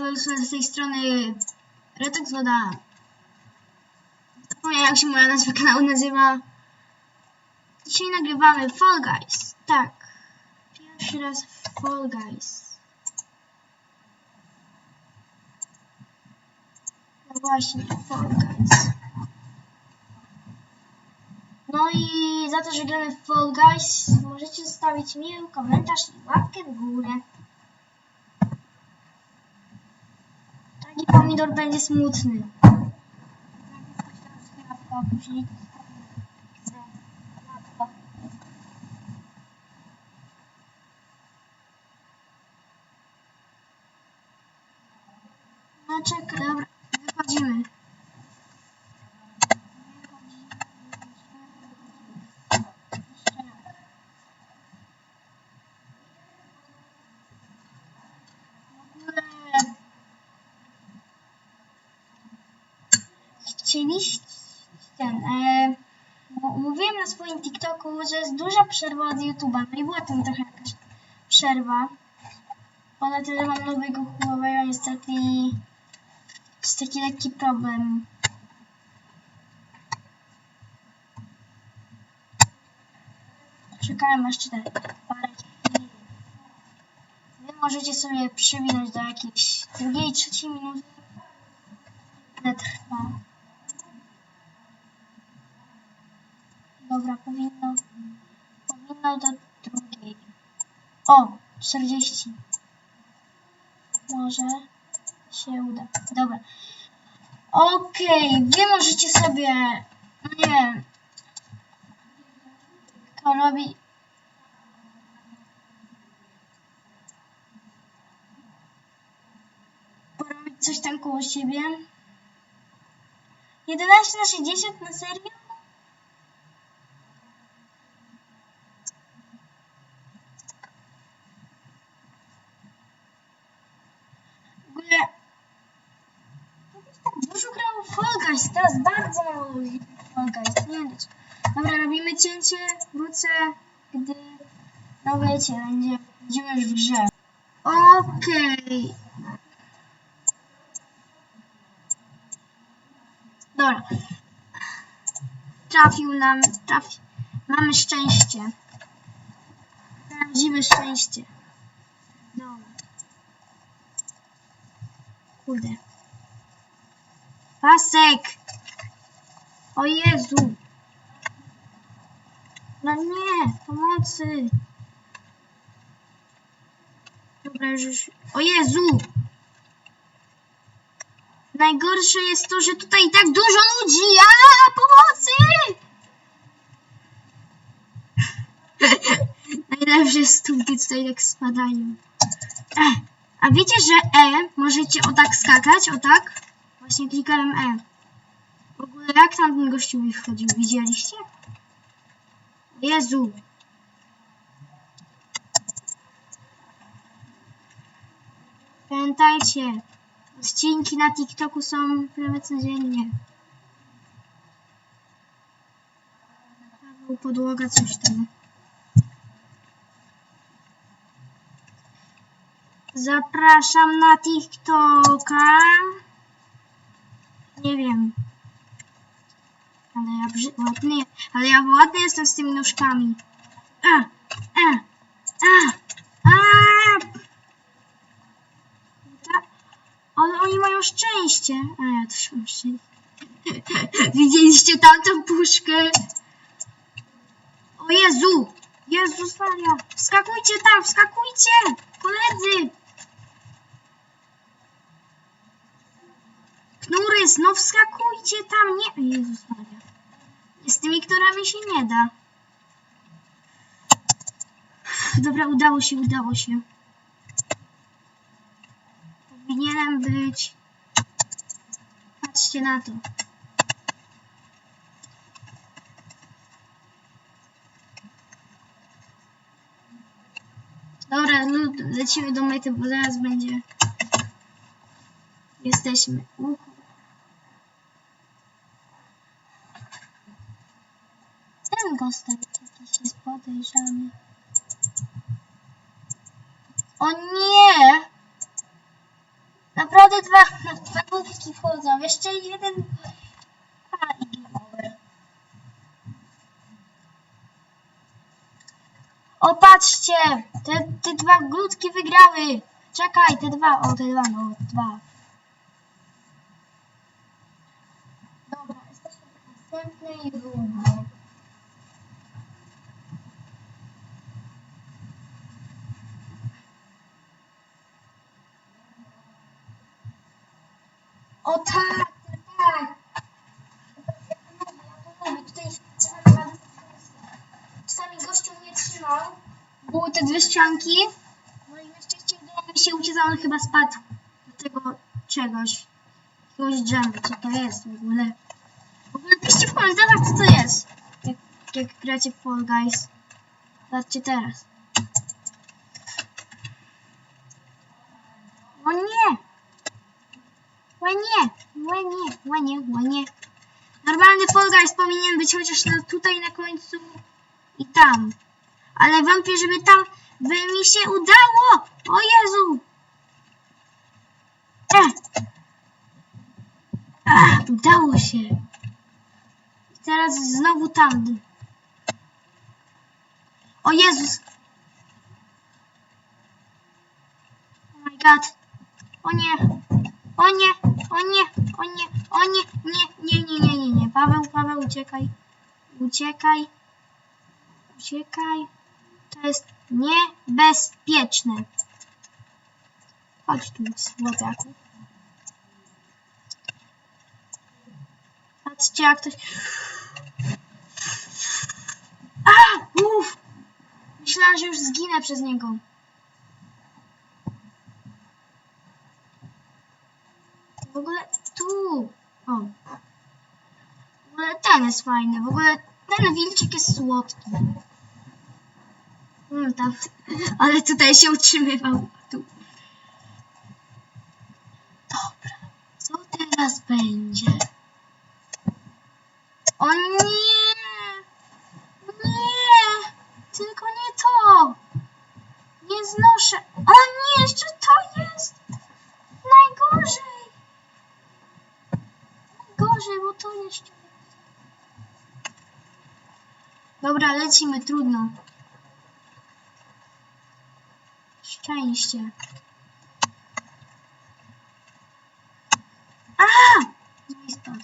Słuchaj z tej strony Retox Woda. Zapomniałem jak się moja nazwa kanału nazywa. Dzisiaj nagrywamy Fall Guys. Tak. Pierwszy raz Fall Guys. No właśnie, Fall Guys. No i za to, że gramy w Fall Guys, możecie zostawić miły komentarz i łapkę w górę. Taki pomidor będzie smutny. No czekaj, dobra, wychodzimy. W ogóle chcieliście ten, e, mówiłem na swoim TikToku, że jest duża przerwa od YouTube'a, no i była tam trochę jakaś przerwa. Ale tyle mam nowego Huawei'a niestety jest taki lekki problem. Czekałem jeszcze te parę. Wy możecie sobie przewinąć do jakiejś drugiej, trzeciej minuty. Trwa? Dobra, powinno, powinno do drugiej. O, 40. Może się uda. Dobra. Okej, wy możecie sobie, nie to robi... Porobić coś tam koło siebie. 11 na 60 na serio? W ogóle... Tak dużo grało w Fall Guys, teraz bardzo mało ludzi nie wiem. Dobra, robimy cięcie, wrócę, gdy... No wiecie, będzie, będziemy już w grze. Okej. Dobra. Trafił nam, trafi. Mamy szczęście. Prawdziwe szczęście. Dobra. Kurde. Pasek! O Jezu! No nie! Pomocy! Dobra, już. O Jezu! Najgorsze jest to, że tutaj tak dużo ludzi! A pomocy! Najlepsze jest gdy tutaj tak spadają. E, a wiecie, że E możecie o tak skakać? O tak? Właśnie klikałem E. W ogóle jak tam ten gościu mi wchodził? Widzieliście? Jezu! Pamiętajcie, odcinki na TikToku są prawie codziennie. Podłoga, coś tam. Zapraszam na TikToka. Nie wiem. Ale ja ładny, ale ja ładny jestem z tymi nóżkami. A, a, a, a. Ale oni mają szczęście. A ja też mam szczęście. Widzieliście tamtą puszkę? O Jezu! Jezus Maria! Wskakujcie tam, wskakujcie! Koledzy! Knurys, no wskakujcie tam, nie... Jezus Maria. Z tymi knorami się nie da. Dobra, udało się, udało się. Powinienem być... Patrzcie na to. Dobra, lud, lecimy do mety, bo zaraz będzie. Jesteśmy. Ten gostek jakiś jest podejrzany. O nie! Naprawdę dwa, dwa główki wchodzą. Jeszcze jeden. A, i over. O, patrzcie! Te, te dwa glutki wygrały! Czekaj, te dwa, o, te dwa, no, dwa. Dobra, jesteśmy w następnej rundzie. O tak, tak. Ja to lubię, tutaj trzeba naprawdę Czasami gościu mnie trzymał. Były te dwie ścianki. No i na szczęście udało mi się uciec, on chyba spadł do tego czegoś. Jakiegoś drzewa, co to jest w ogóle. W ogóle piszcie w komentarzach, co to jest. Jak, jak gracie w Fall Guys. Zobaczcie teraz. O nie! O nie! O nie! O nie! O nie! Normalny Fall powinien być chociaż na, tutaj na końcu i tam. Ale wątpię, żeby tam by mi się udało! O Jezu! E! Ach, udało się. I teraz znowu tam. O Jezus! Oh my god. O nie! O nie! O nie! O nie! O nie! Nie! Nie, nie, nie, nie, nie. Paweł, Paweł, uciekaj. Uciekaj. Uciekaj. To jest niebezpieczne. Chodź tu, słowiaku. Patrzcie, jak ktoś... A! Uff! Myślałam, że już zginę przez niego. W ogóle tu. O. W ogóle ten jest fajny. W ogóle ten wilczyk jest słodki. Mm, tam. Ale tutaj się utrzymywał. Tu. Dobra. Co teraz będzie? O nie! Nie! Tylko nie to! Nie znoszę. O nie, jeszcze to jest! Najgorzej! Najgorzej, bo to jeszcze. Dobra, lecimy, trudno. Szczęście. A! Nie spadł.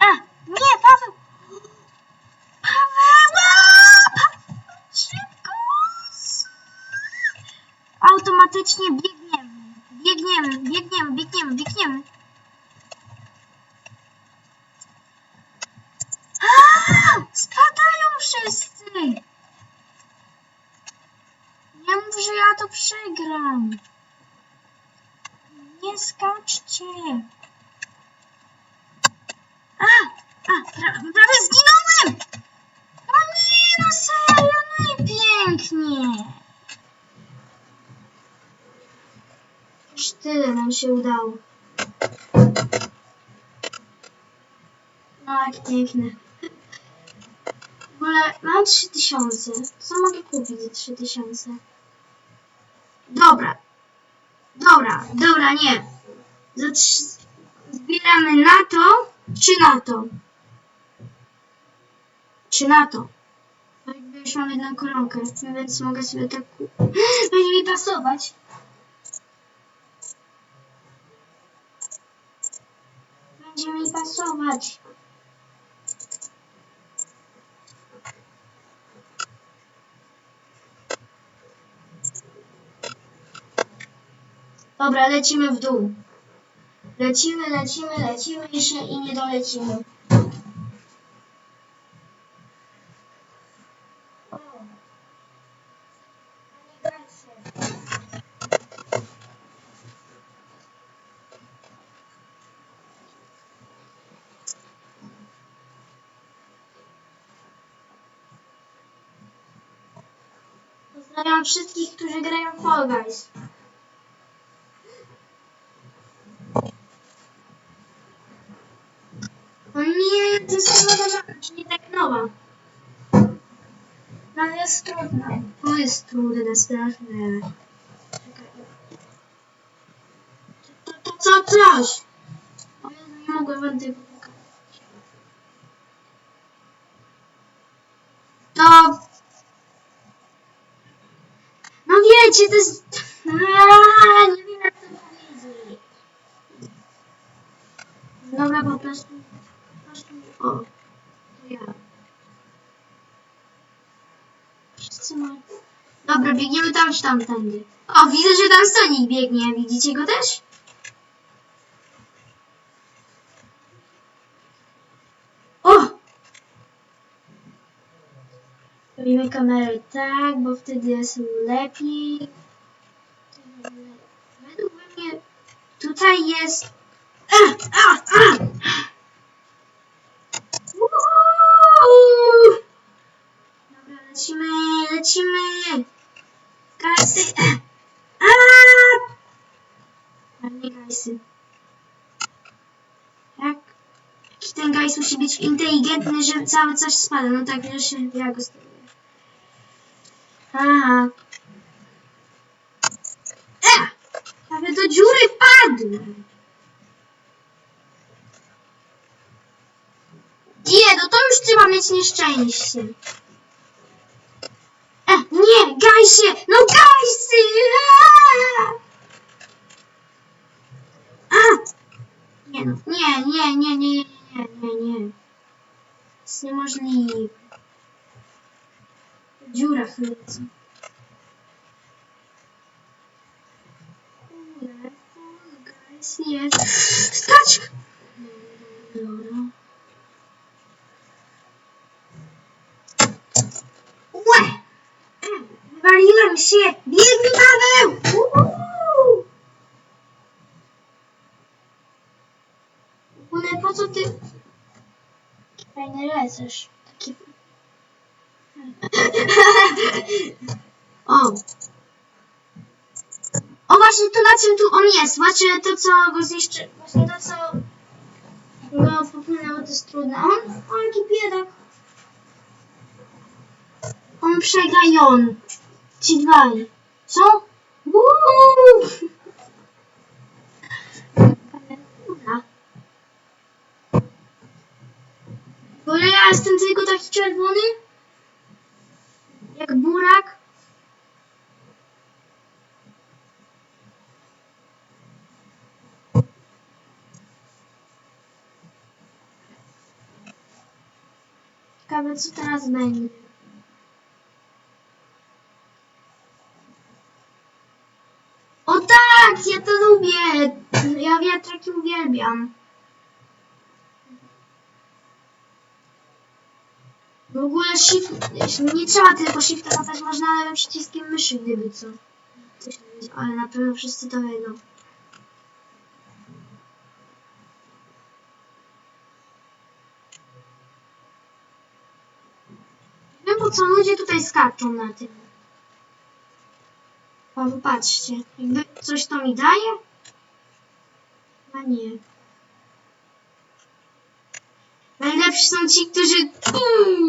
A! Nie, Paweł! Paweł! Paweł! Szybko! Automatycznie biegniemy. Biegniemy, biegniemy, biegniemy, biegniemy. A! Spadają wszyscy! Nie mów, że ja to przegram. Nie skaczcie. A! A! Pra, prawie zginąłem! No nie, no serio, no tyle nam się udało. No jak piękne. W ogóle mam 3000. Co mogę kupić za 3000? Dobra. Dobra, dobra, nie. Zbieramy na to, czy na to? Czy na to? Już mam jedną koronkę, więc mogę sobie tak... Będzie mi pasować. Będzie mi pasować. Dobra, lecimy w dół. Lecimy, lecimy, lecimy jeszcze i nie dolecimy. Pozdrawiam wszystkich, którzy grają Fall Guys. O nie, to jest nowa, nie tak nowa. No jest trudna. To jest trudne, straszne. Czekaj. To, to co, coś? Nie mogłem wam tego pokazać. To... Wiecie, to jest... Aaaa, nie wiem jak to powiedzieć. Dobra, po prostu... Po prostu... O, to ja. Wszyscy mają... Dobra, biegniemy tam czy tamtędy. O, widzę, że tam Sonic biegnie. Widzicie go też? O! Robimy kamerę tak, bo wtedy jest lepiej. Według mnie tutaj jest... Dobra, lecimy, lecimy! Kasy! A! A nie gajsy. Jak? Jaki ten gajs musi być inteligentny, że cały coś spada. No tak, wiesz, ja go. Aha. E! Prawie do dziury wpadł. Nie, no to już trzeba mieć nieszczęście. E, nie, gajsie! No gajsy! Aaa! A! Nie no, nie, nie, nie, nie, nie, nie, nie. To jest niemożliwe. W dziurach lecę. Kurde, guys, jest. Skacz! Dobra. Łe! Wywaliłem się! Biegnij, Paweł! Uhu! One, po co ty... Fajny leżysz. Taki... o! O, właśnie to na czym tu on jest. Właśnie to, co go zniszczy. Właśnie to, co go popłynęło, to jest trudne. On, on jaki biedak. On przegajon. Ci dwaj. Co? Uuu! Bo ja jestem tylko taki czerwony. Jak burak. Ciekawe co teraz będzie. O tak, ja to lubię. Ja wiatraki uwielbiam. Ogóle shift, nie trzeba tylko shifta latać, można lewym przyciskiem myszy, gdyby co. Coś ale na pewno wszyscy to wiedzą. Wiem po co ludzie tutaj skaczą na tym. O, popatrzcie. Jakby coś to mi daje? A nie. Najlepsi są ci, którzy...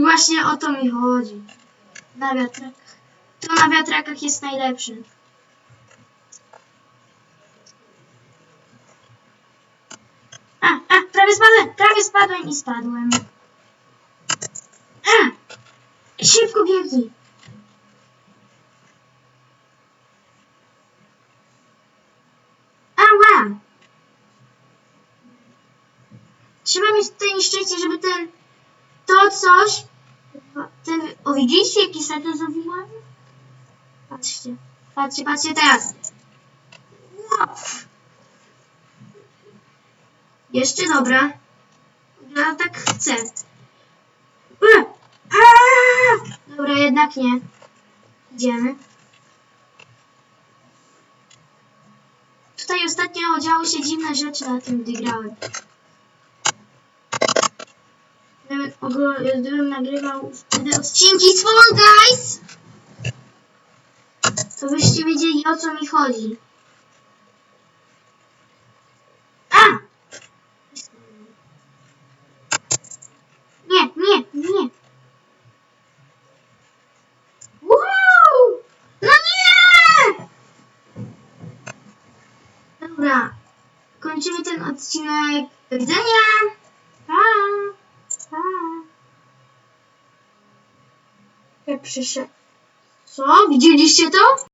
Właśnie o to mi chodzi. Na wiatrakach. To na wiatrakach jest najlepszy. A, a, prawie spadłem, prawie spadłem i spadłem. A! Szybko biegnij. Mieć tutaj nieszczęście, żeby ten... To coś... Ten... O, widzicie, jaki salto zrobiłam? Patrzcie. Patrzcie, patrzcie teraz. Wow. Jeszcze dobra. Ja tak chcę. E! Dobra, jednak nie. Idziemy. Tutaj ostatnio działy się dziwne rzeczy na tym, gdy grałem. Gdybym, gdybym nagrywał wtedy odcinki z Fall Guys, To byście wiedzieli o co mi chodzi. A! Nie, nie, nie. Wow! No nie! Dobra. Kończymy ten odcinek. Do widzenia! Przyszedł. Co? Widzieliście to?